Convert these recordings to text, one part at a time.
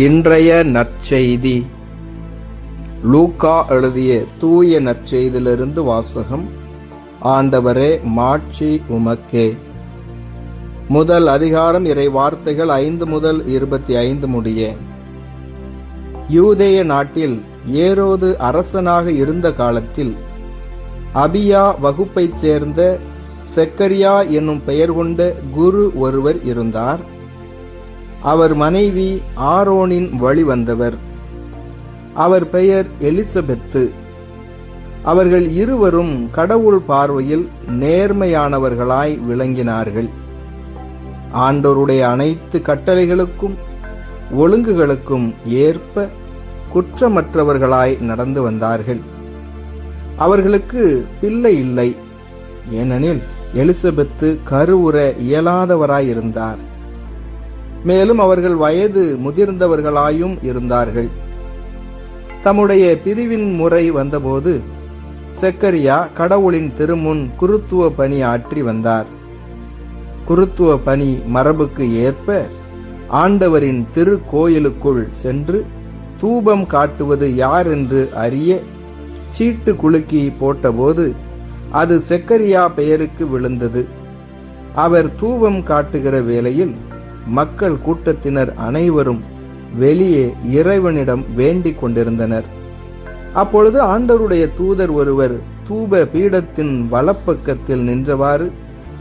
இன்றைய நற்செய்தி. லூக்கா எழுதிய தூய நற்செய்தியிலிருந்து வாசகம். ஆண்டவரே மாட்சி உமக்கே. முதல் அதிகாரம் இறை வார்த்தைகள் ஐந்து முதல் இருபத்தி ஐந்து முடிய. யூதேய நாட்டில் ஏரோது அரசனாக இருந்த காலத்தில் அபியா வகுப்பைச் சேர்ந்த செக்கரியா என்னும் பெயர் கொண்ட குரு ஒருவர் இருந்தார். அவர் மனைவி ஆரோனின் வழி வந்தவர். அவர் பெயர் எலிசபெத்து. அவர்கள் இருவரும் கடவுள் பார்வையில் நேர்மையானவர்களாய் விளங்கினார்கள். ஆண்டோருடைய அனைத்து கட்டளைகளுக்கும் ஒழுங்குகளுக்கும் ஏற்ப குற்றமற்றவர்களாய் நடந்து வந்தார்கள். அவர்களுக்கு பிள்ளை இல்லை. ஏனெனில் எலிசபெத்து கருவுற இயலாதவராயிருந்தார். மேலும் அவர்கள் வயது முதிர்ந்தவர்களாயும் இருந்தார்கள். தம்முடைய பிரிவின் முறை வந்தபோது செக்கரியா கடவுளின் திருமுன் குருத்துவ பணி ஆற்றி வந்தார். குருத்துவ பணி மரபுக்கு ஏற்ப ஆண்டவரின் திருக்கோயிலுக்குள் சென்று தூபம் காட்டுவது யார் என்று அறிய சீட்டு குலுக்கி போட்டபோது அது செக்கரியா பெயருக்கு விழுந்தது. அவர் தூபம் காட்டுகிற வேளையில் மக்கள் கூட்டத்தினர் அனைவரும் வெளியே இறைவனிடம் வேண்டிக் கொண்டிருந்தனர். அப்பொழுது ஆண்டருடைய தூதர் ஒருவர் தூப பீடத்தின் வலப்பக்கத்தில் நின்றவாறு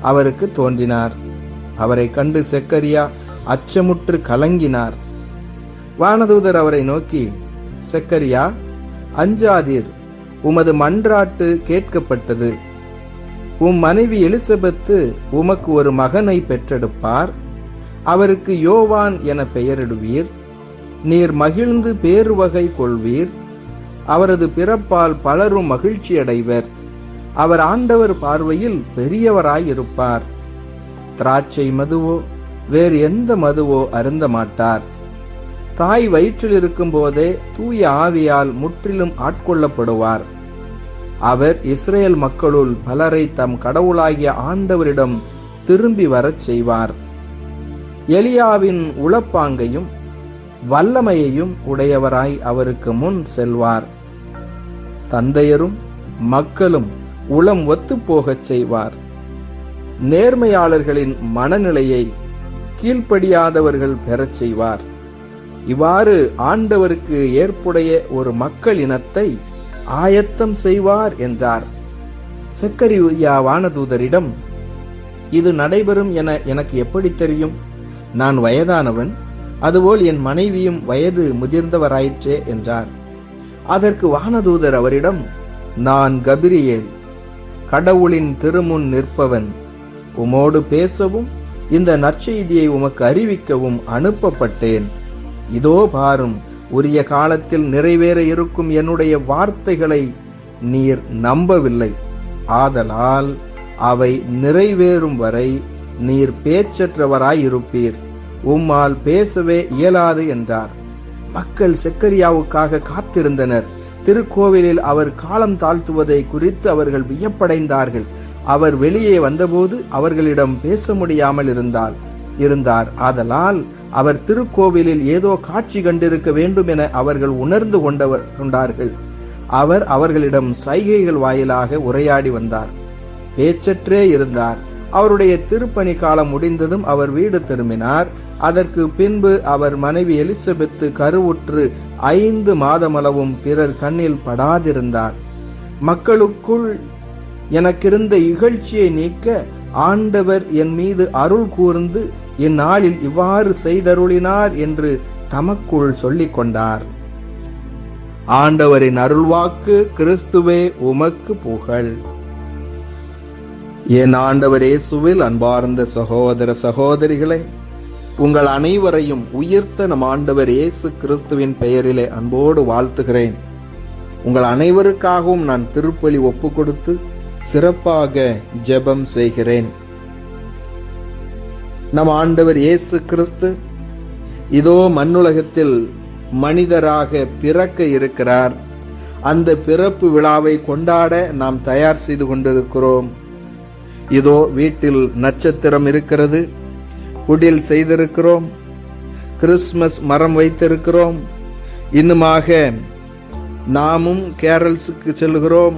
அவருக்கு தோன்றினார். அவரை கண்டு செக்கரியா அச்சமுற்று கலங்கினார். வானதூதர் அவரை நோக்கி செக்கரியா அஞ்சாதீர் உமது மன்றாட்டு கேட்கப்பட்டது. உம் மனைவி எலிசபெத்து உமக்கு ஒரு மகனை பெற்றெடுப்பார். அவருக்கு யோவான் என பெயரிடுவீர். நீர் மகிழ்ந்து பேருவகை கொள்வீர். அவரது பிறப்பால் பலரும் மகிழ்ச்சியடைவர் அவர் ஆண்டவர் பார்வையில் பெரியவராயிருப்பார். திராட்சை மதுவோ வேறு எந்த மதுவோ அருந்த மாட்டார். தாய் வயிற்றில் இருக்கும் போதே தூய ஆவியால் முற்றிலும் ஆட்கொள்ளப்படுவார். அவர் இஸ்ரேல் மக்களுள் பலரை தம் கடவுளாகிய ஆண்டவரிடம் திரும்பி வரச் செய்வார். எலியாவின் உளப்பாங்கையும் வல்லமையையும் உடையவராய் அவருக்கு முன் செல்வார். தந்தையரும் மக்களும் உளம் ஒத்துப்போகச் செய்வார். நேர்மையாளர்களின் மனநிலையை கீழ்ப்படியாதவர்கள் பெறச் செய்வார். இவ்வாறு ஆண்டவருக்கு ஏற்புடைய ஒரு மக்கள் இனத்தை ஆயத்தம் செய்வார் என்றார். செக்கரியா வானதூதரிடம் இது நடைபெறும் என எனக்கு எப்படி தெரியும்? நான் வயதானவன் அதுபோல் என் மனைவியும் வயது முதிர்ந்தவராயிற்றே என்றார். அதற்கு வானதூதர் அவரிடம் நான் கபிரியேல் கடவுளின் திருமுன் நிற்பவன். உமோடு பேசவும் இந்த நற்செய்தியை உமக்கு அறிவிக்கவும் அனுப்பப்பட்டேன். இதோ பாரும் உரிய காலத்தில் நிறைவேற இருக்கும் என்னுடைய வார்த்தைகளை நீர் நம்பவில்லை. ஆதலால் அவை நிறைவேறும் வரை நீர் பேச்சற்றவராயிருப்பீர். உம்மால் பேசவே இயலாது என்றார். மக்கள் செக்கரியாவுக்காக காத்திருந்தனர். திருக்கோவிலில் அவர் காலம் தாழ்த்துவதை குறித்து அவர்கள் வியப்படைந்தார்கள். அவர் வெளியே வந்தபோது அவர்களிடம் பேச முடியாமல் இருந்தால் இருந்தார். ஆதலால் அவர் திருக்கோவிலில் ஏதோ காட்சி கண்டிருக்க வேண்டும் என அவர்கள் உணர்ந்து கொண்டவர் கொண்டார்கள். அவர் அவர்களிடம் சைகைகள் வாயிலாக உரையாடி வந்தார். பேச்சற்றே இருந்தார். அவருடைய திருப்பணி காலம் முடிந்ததும் அவர் வீடு திரும்பினார். அதற்கு பின்பு அவர் மனைவி எலிசபெத்து கருவுற்று ஐந்து மாதமளவும் பிறர் கண்ணில் படாதிருந்தார். மக்களுக்குள் எனக்கிருந்த இகழ்ச்சியை நீக்க ஆண்டவர் என் மீது அருள் கூர்ந்து இந்நாளில் இவ்வாறு செய்தருளினார் என்று தமக்குள் சொல்லிக் கொண்டார். ஆண்டவரின் அருள்வாக்கு கிறிஸ்துவே உமக்கு புகழ். என் ஆண்டவர் இயேசுவில் அன்பார்ந்த சகோதர சகோதரிகளே உங்கள் அனைவரையும் உயிர்த்த நம் ஆண்டவர் இயேசு கிறிஸ்துவின் பெயரிலே அன்போடு வாழ்த்துகிறேன். உங்கள் அனைவருக்காகவும் நான் திருப்பலி ஒப்பு கொடுத்து சிறப்பாக ஜெபம் செய்கிறேன். நம் ஆண்டவர் இயேசு கிறிஸ்து இதோ மண்ணுலகத்தில் மனிதராக பிறக்க இருக்கிறார். அந்த பிறப்பு விழாவை கொண்டாட நாம் தயார் செய்து கொண்டிருக்கிறோம். இதோ வீட்டில் நட்சத்திரம் இருக்கிறது. குடில் செய்திருக்கிறோம். கிறிஸ்மஸ் மரம் வைத்திருக்கிறோம். இன்னுமாக நாமும் கேரல்ஸுக்கு செல்கிறோம்.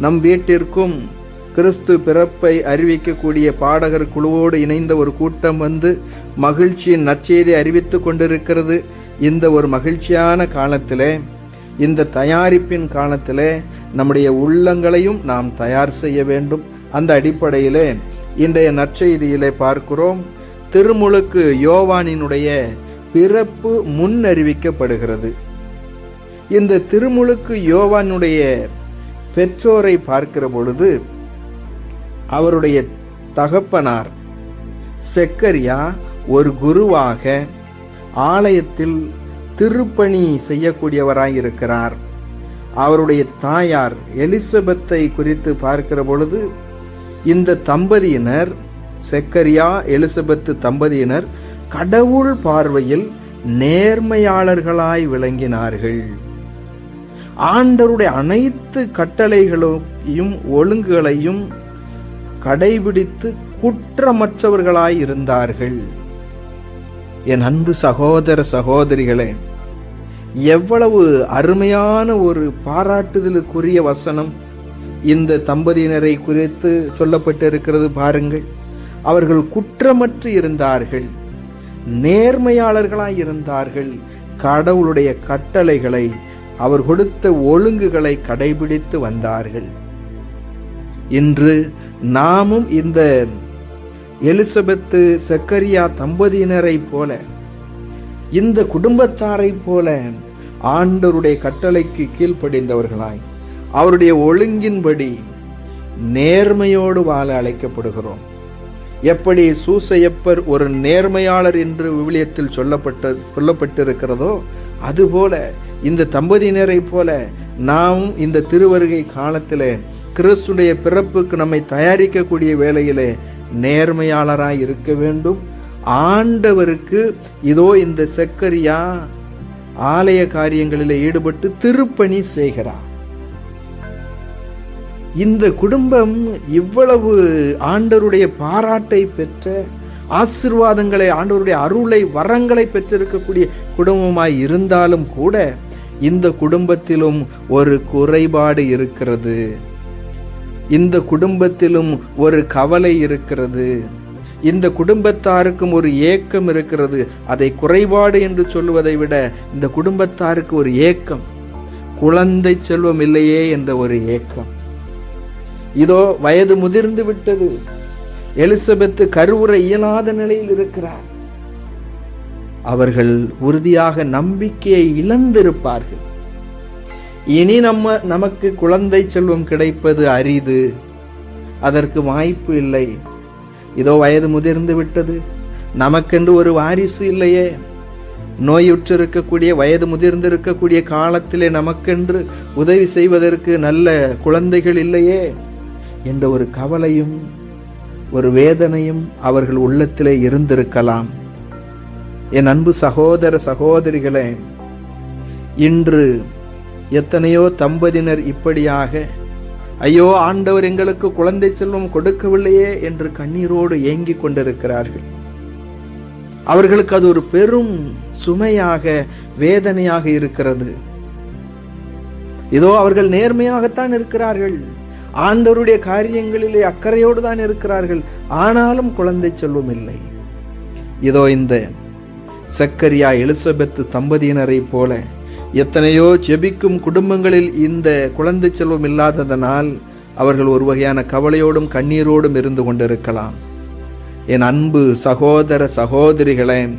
நம் வீட்டிற்கும் கிறிஸ்து பிறப்பை அறிவிக்கக்கூடிய பாடகர் குழுவோடு இணைந்த ஒரு கூட்டம் வந்து மகிழ்ச்சியின் நற்செய்தி அறிவித்து கொண்டிருக்கிறது. இந்த ஒரு மகிழ்ச்சியான காலத்திலே இந்த தயாரிப்பின் காலத்திலே நம்முடைய உள்ளங்களையும் நாம் தயார் செய்ய வேண்டும். அந்த அடிப்படையிலே இன்றைய நற்செய்தியிலே பார்க்கிறோம். திருமுழுக்கு யோவானினுடைய பிறப்பு முன்னறிவிக்கப்படுகிறது. இந்த திருமுழுக்கு யோவானுடைய பெற்றோரை பார்க்கிற பொழுது அவருடைய தகப்பனார் செக்கரியா ஒரு குருவாக ஆலயத்தில் திருப்பணி செய்யக்கூடியவராக இருக்கிறார். அவருடைய தாயார் எலிசபெத்தை குறித்து பார்க்கிற பொழுது இந்த தம்பதியினர் செக்கரியா எலிசபெத்து தம்பதியினர் கடவுள் பார்வையில் நேர்மையாளர்களாய் விளங்கினார்கள். ஆண்டருடைய அனைத்து கட்டளைகளையும் ஒழுங்குகளையும் கடைபிடித்து குற்றமற்றவர்களாய் இருந்தார்கள். என் அன்பு சகோதர சகோதரிகளே எவ்வளவு அருமையான ஒரு பாராட்டுதலுக்குரிய வசனம். இந்த தம்பதியினரை குறித்து சொல்லப்பட்டிருக்கிறது பாருங்கள். அவர்கள் குற்றமற்று இருந்தார்கள் நேர்மையாளர்களாய் இருந்தார்கள். கடவுளுடைய கட்டளைகளை அவர் கொடுத்த ஒழுங்குகளை கடைபிடித்து வந்தார்கள். இன்று நாமும் இந்த எலிசபெத்து செக்கரியா தம்பதியினரை போல இந்த குடும்பத்தாரை போல ஆண்டவருடைய கட்டளைக்கு கீழ்ப்படிந்தவர்களாய் அவருடைய ஒழுங்கின்படி நேர்மையோடு வாழ அழைக்கப்படுகிறோம். எப்படி சூசையப்பர் ஒரு நேர்மையாளர் என்று விவிலியத்தில் சொல்லப்பட்ட சொல்லப்பட்டிருக்கிறதோ அதுபோல இந்த தம்பதியினரை போல நாம் இந்த திருவருகை காலத்தில் கிறிஸ்துடைய பிறப்புக்கு நம்மை தயாரிக்கக்கூடிய வேளையிலே நேர்மையாளராய் இருக்க வேண்டும். ஆண்டவருக்கு இதோ இந்த செக்கரியா ஆலய காரியங்களில் ஈடுபட்டு திருப்பணி செய்கிறார். இந்த குடும்பம் இவ்வளவு ஆண்டவருடைய பாராட்டை பெற்ற ஆசிர்வாதங்களை ஆண்டவருடைய அருளை வரங்களை பெற்றிருக்கக்கூடிய குடும்பமாய் இருந்தாலும் கூட இந்த குடும்பத்திலும் ஒரு குறைபாடு இருக்கிறது. இந்த குடும்பத்திலும் ஒரு கவலை இருக்கிறது. இந்த குடும்பத்தாருக்கும் ஒரு ஏக்கம் இருக்கிறது. அதை குறைபாடு என்று சொல்லுவதை விட இந்த குடும்பத்தாருக்கு ஒரு ஏக்கம். குழந்தை செல்வம் இல்லையே என்ற ஒரு ஏக்கம். இதோ வயது முதிர்ந்து விட்டது. எலிசபெத்து கருவுற இயலாத நிலையில் இருக்கிறார். அவர்கள் உறுதியாக நம்பிக்கையை இழந்திருப்பார்கள். இனி நம்ம நமக்கு குழந்தை செல்வம் கிடைப்பது அரிது. அதற்கு வாய்ப்பு இல்லை. இதோ வயது முதிர்ந்து விட்டது. நமக்கென்று ஒரு வாரிசு இல்லையே. நோயுற்றிருக்கக்கூடிய வயது முதிர்ந்திருக்கக்கூடிய காலத்திலே நமக்கென்று உதவி செய்வதற்கு நல்ல குழந்தைகள் இல்லையே. என்ற ஒரு கவலையும் ஒரு வேதனையும் அவர்கள் உள்ளத்திலே இருந்திருக்கலாம். என் அன்பு சகோதர சகோதரிகளே இன்று எத்தனையோ தம்பதியினர் இப்படியாக ஐயோ ஆண்டவர் எங்களுக்கு குழந்தை செல்வம் கொடுக்கவில்லையே என்று கண்ணீரோடு ஏங்கிக் கொண்டிருக்கிறார்கள். அவர்களுக்கு அது ஒரு பெரும் சுமையாக வேதனையாக இருக்கிறது. இதோ அவர்கள் நேர்மையாகத்தான் இருக்கிறார்கள். ஆண்டவருடைய காரியங்களிலே அக்கறையோடு தான் இருக்கிறார்கள். ஆனாலும் குழந்தை செல்வம் இல்லை இதோ இந்த சக்கரியா எலிசபெத் தம்பதியினரை போல எத்தனையோ ஜெபிக்கும் குடும்பங்களில் இந்த குழந்தை செல்வம் இல்லாததனால் அவர்கள் ஒரு வகையான கவலையோடும் கண்ணீரோடும் இருந்து கொண்டிருக்கலாம். என் அன்பு சகோதர சகோதரிகளே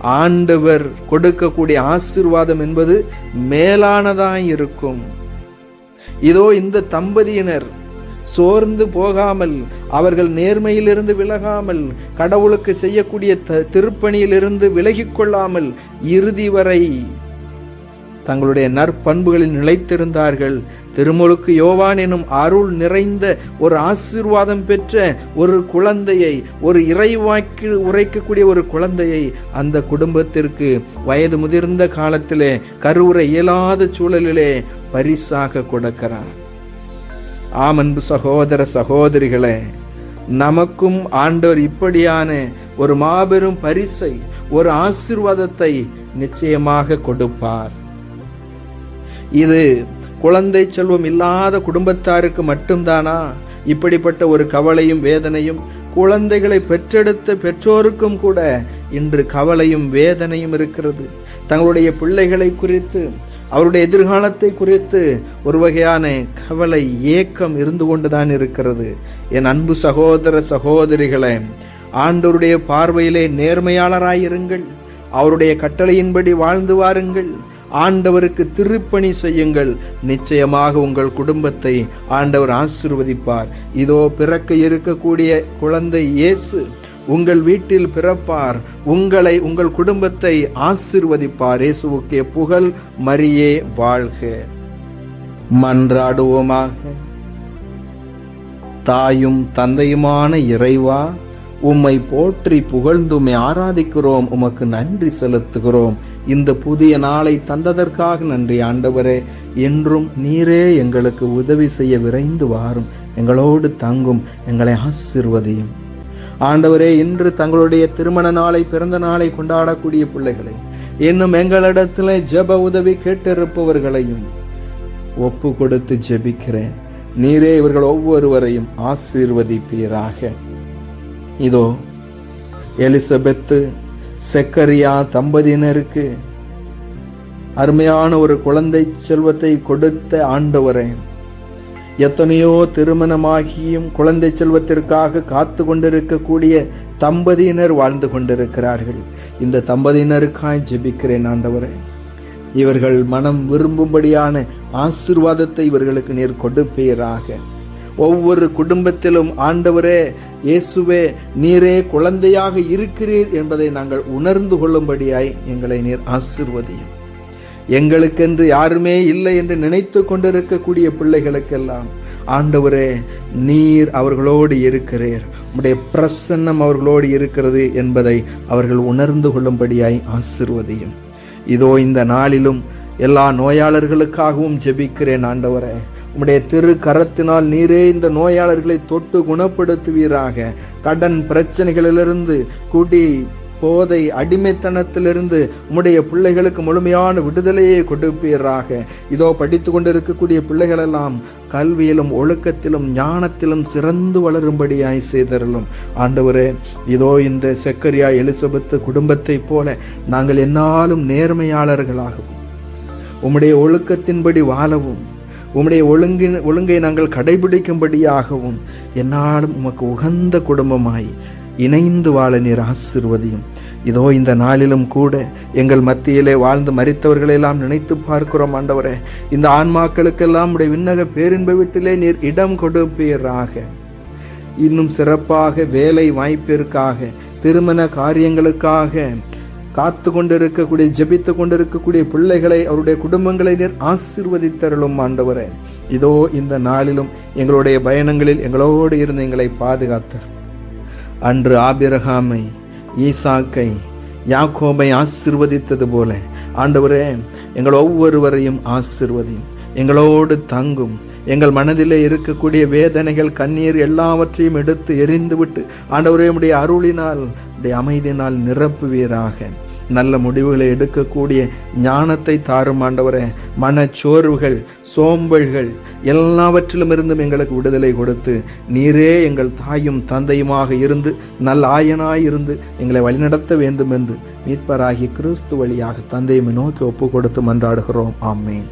ஆண்டவர் கொடுக்கக்கூடிய ஆசிர்வாதம் என்பது மேலானதாய் இருக்கும். இதோ இந்த தம்பதியினர் சோர்ந்து போகாமல் அவர்கள் நேர்மையிலிருந்து விலகாமல் கடவுளுக்கு செய்யக்கூடிய த திருப்பணியிலிருந்து விலகிக் கொள்ளாமல் இறுதி வரை தங்களுடைய நற்பண்புகளில் நிலைத்திருந்தார்கள். திருமுழுக்கு யோவான் எனும் அருள் நிறைந்த ஒரு ஆசீர்வாதம் பெற்ற ஒரு குழந்தையை ஒரு இறைவாக்கி உரைக்கக்கூடிய ஒரு குழந்தையை அந்த குடும்பத்திற்கு வயது முதிர்ந்த காலத்திலே கருவுற இயலாத சூழலிலே பரிசாக கொடுக்கிறார். ஆம் அன்பு சகோதர சகோதரிகளே நமக்கும் ஆண்டவர் இப்படியான ஒரு மாபெரும் பரிசை ஒரு ஆசீர்வாதத்தை நிச்சயமாக கொடுப்பார். இது குழந்தை செல்வம் இல்லாத குடும்பத்தாருக்கு மட்டும்தானா? இப்படிப்பட்ட ஒரு கவலையும் வேதனையும் குழந்தைகளை பெற்றெடுத்த பெற்றோருக்கும் கூட இன்று கவலையும் வேதனையும் இருக்கிறது. தங்களுடைய பிள்ளைகளை குறித்து அவருடைய எதிர்காலத்தை குறித்து ஒரு வகையான கவலை ஏக்கம் இருந்து கொண்டுதான் இருக்கிறது. என் அன்பு சகோதர சகோதரிகளை ஆண்டோருடைய பார்வையிலே நேர்மையாளராயிருங்கள். அவருடைய கட்டளையின்படி வாழ்ந்து வாருங்கள். ஆண்டவருக்கு திருப்பணி செய்யுங்கள். நிச்சயமாக உங்கள் குடும்பத்தை ஆண்டவர் ஆசிர்வதிப்பார். இதோ பிறக்க இருக்கக்கூடிய குழந்தை இயேசு உங்கள் வீட்டில் பிறப்பார். உங்களை உங்கள் குடும்பத்தை ஆசிர்வதிப்பார். இயேசுவுக்கே புகழ் மரியே வாழ்க. மன்றாடுவோமாக. தாயும் தந்தையுமான இறைவா உம்மை போற்றி புகழ்ந்துமை ஆராதிக்கிறோம். உமக்கு நன்றி செலுத்துகிறோம். இந்த புதிய நாளை தந்ததற்காக நன்றி ஆண்டவரே. என்றும் நீரே எங்களுக்கு உதவி செய்ய விரைந்து வாரும். எங்களோடு தங்கும் எங்களை ஆசிர்வதியும். ஆண்டவரே இன்று தங்களுடைய திருமண நாளை பிறந்த நாளை கொண்டாடக்கூடிய பிள்ளைகளை இன்னும் எங்களிடத்தில் ஜெப உதவி கேட்டிருப்பவர்களையும் ஒப்பு கொடுத்து ஜெபிக்கிறேன். நீரே இவர்கள் ஒவ்வொருவரையும் ஆசீர்வதிப்பீராக. இதோ எலிசபெத்து செக்கரியா தம்பதியினருக்கு அருமையான ஒரு குழந்தை செல்வத்தை கொடுத்த ஆண்டவரே எத்தனையோ திருமணமாகியும் குழந்தை செல்வத்திற்காக காத்து கொண்டிருக்கக்கூடிய தம்பதியினர் வாழ்ந்து கொண்டிருக்கிறார்கள். இந்த தம்பதியினருக்காய் ஜெபிக்கிறேன் ஆண்டவரே. இவர்கள் மனம் விரும்பும்படியான ஆசிர்வாதத்தை இவர்களுக்கு நீர் கொடுப்பீராக. ஒவ்வொரு குடும்பத்திலும் ஆண்டவரே இயேசுவே நீரே குழந்தையாக இருக்கிறீர் என்பதை நாங்கள் உணர்ந்து கொள்ளும்படியாய் எங்களை நீர் ஆசிர்வதியும். எங்களுக்கென்று யாருமே இல்லை என்று நினைத்து கொண்டிருக்கக்கூடிய பிள்ளைகளுக்கெல்லாம் ஆண்டவரே நீர் அவர்களோடு இருக்கிறீர். உம்முடைய பிரசன்னம் அவர்களோடு இருக்கிறது என்பதை அவர்கள் உணர்ந்து கொள்ளும்படியாய் ஆசிர்வதியும். இதோ இந்த நாளிலும் எல்லா நோயாளர்களுக்காகவும் ஜெபிக்கிறேன் ஆண்டவரே. உம்முடைய திரு கரத்தினால் நீரே இந்த நோயாளர்களை தொட்டு குணப்படுத்துவீராக. கடன் பிரச்சனைகளிலிருந்து குடி போதை அடிமைத்தனத்திலிருந்து உம்முடைய பிள்ளைகளுக்கு முழுமையான விடுதலையை கொடுப்பீராக. இதோ படித்து கொண்டிருக்கக்கூடிய பிள்ளைகளெல்லாம் கல்வியிலும் ஒழுக்கத்திலும் ஞானத்திலும் சிறந்து வளரும்படியாய் செய்தரலும் ஆண்டவரே இதோ இந்த செக்கரியா எலிசபெத்து குடும்பத்தைப் போல நாங்கள் என்னாலும் நேர்மையாளர்களாகவும் உம்முடைய ஒழுக்கத்தின்படி வாழவும் உம்முடைய ஒழுங்கின் ஒழுங்கை நாங்கள் கடைபிடிக்கும்படியாகவும் என்னாலும் உமக்கு உகந்த குடும்பமாய் இணைந்து வாழ நீர் ஆசிர்வதியும். இதோ இந்த நாளிலும் கூட எங்கள் மத்தியிலே வாழ்ந்து மறித்தவர்களெல்லாம் நினைத்து பார்க்கிறோம் ஆண்டவரே. இந்த ஆன்மாக்களுக்கெல்லாம் உடைய விண்ணக பேரின்ப வீட்டிலே நீர் இடம் கொடுப்பீராக. இன்னும் சிறப்பாக வேலை வாய்ப்பிற்காக திருமண காரியங்களுக்காக காத்து கொண்டிருக்கக்கூடிய ஜபித்து கொண்டிருக்கக்கூடிய பிள்ளைகளை அவருடைய குடும்பங்களை நீர் ஆசிர்வதித்தருளும் ஆண்டவரே. இதோ இந்த நாளிலும் எங்களுடைய பயணங்களில் எங்களோடு இருந்து எங்களை பாதுகாத்தர். அன்று ஆபிரகாமை ஈசாக்கை யாக்கோபை ஆசிர்வதித்தது போல ஆண்டவரே எங்கள் ஒவ்வொருவரையும் ஆசிர்வதியும் எங்களோடு தங்கும் எங்கள் மனதிலே இருக்கக்கூடிய வேதனைகள் கண்ணீர் எல்லாவற்றையும் எடுத்து எரிந்துவிட்டு ஆண்டவரே உடைய அருளினால் உடைய அமைதியினால் நிரப்புவீராக. நல்ல முடிவுகளை எடுக்கக்கூடிய ஞானத்தை தாரும் ஆண்டவரே. மனச்சோர்வுகள் சோம்பல்கள் எல்லாவற்றிலும் இருந்தும் எங்களுக்கு விடுதலை கொடுத்து நீரே எங்கள் தாயும் தந்தையுமாக இருந்து நல்ல ஆயனாய் இருந்து எங்களை வழிநடத்த வேண்டும் என்று மீட்பராகி கிறிஸ்து வழியாக தந்தையுமே நோக்கி ஒப்பு கொடுத்து மன்றாடுகிறோம். ஆமேன்.